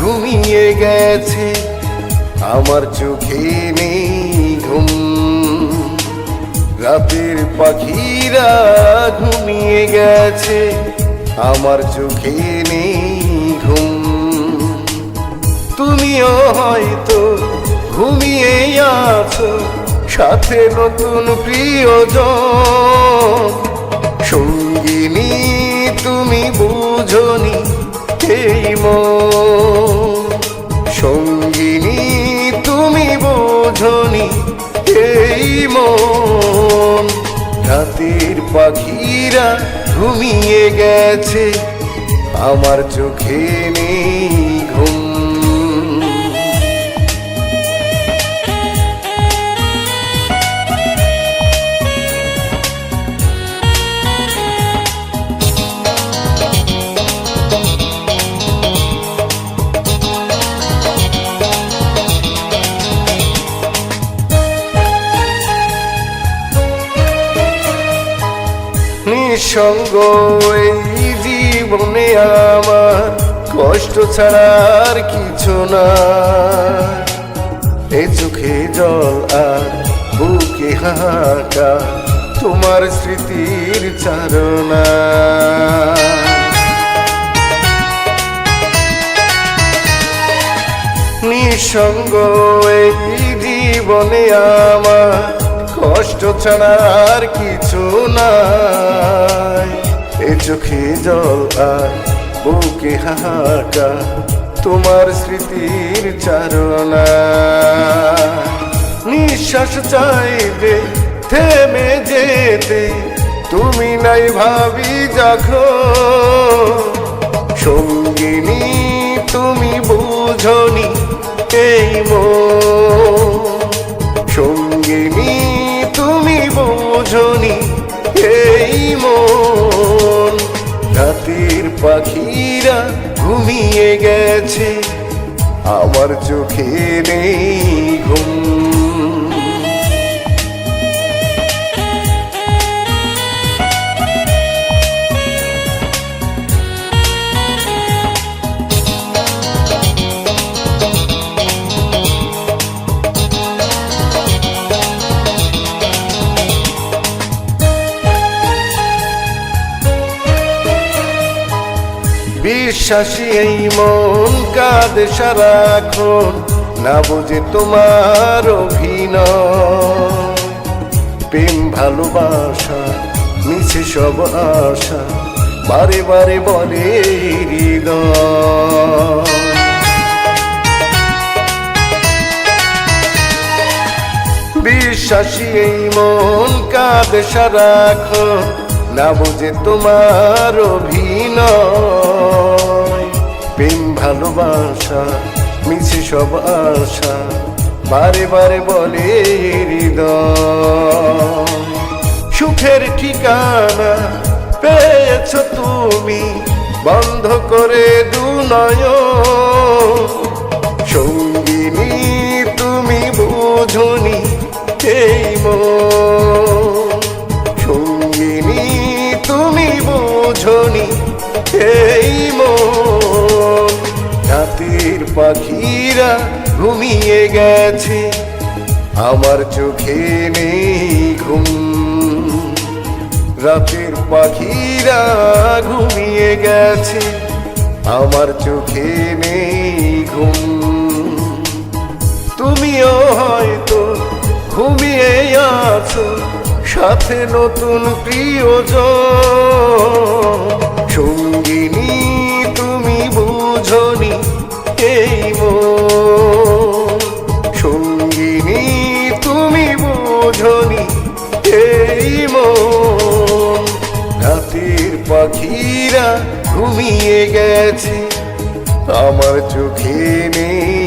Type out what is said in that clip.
ঘুমিয়ে গেছে। আমার চোখে নেই ঘুম। রাতের পাখিরা ঘুমিয়ে গেছে। আমার চোখে নেই ঘুম। তুমিও হয়তো ঘুমিয়ে আছো। সাথে নতুন প্রিয়জন। সঙ্গিনী তুমি বোঝনি এই মন। রাতের পাখিরা ঘুমিয়ে গেছে আমার চোখে নেই ঘুম নিঃসঙ্গ এই জীবনে আমার কষ্ট ছাড়ার কিছু না। এ চোখে জল আর বুকে হাঁকা তোমার স্মৃতির চারণা। নিঃসঙ্গ এই জীবনে আমার কষ্ট ছাড়া আর কিছু এ চোখে জল আর বুকে হাহাকা তোমার স্মৃতির চারণা। নিঃশ্বাস চাইবে, থেমে যেতে, তুমি নাই ভাবি যখন সঙ্গিনী, তুমি বুঝনি এই মন। সঙ্গিনী, তুমি বোঝনি এই মন। রাতের পাখিরা ঘুমিয়ে গেছে। আমার চোখে নেই ঘুম। বিশ্বাসী এই মন কাঁদে সারাক্ষণ, না বুঝে তোমার অভিনয়। প্রেম, ভালোবাসা, মিছে সব আশা, বারে বারে বলে বিশ্বাসী এই মন কাঁদে সারাক্ষণ, না বুঝে তোমার অভিনয়। ভালোবাসা, মিছে সব আশা, বারে বারে বলে সুখের ঠিকানা পেয়েছ তুমি, বন্ধ করে দু নয়ন। সঙ্গিনী, তুমি বুঝনি এই সঙ্গিনী, তুমি বুঝনি এই মন। রাতের পাখিরা ঘুমিয়ে গেছে। আমার চোখে নেই ঘুম। রাতের পাখিরা ঘুমিয়ে গেছে। আমার চোখে নেই ঘুম। তুমিও হয়তো ঘুমিয়ে আছো। সাথে নতুন প্রিয়জন। বুঝনি এই রাতের পাখিরা ঘুমিয়ে গেছে। আমার চোখে নেই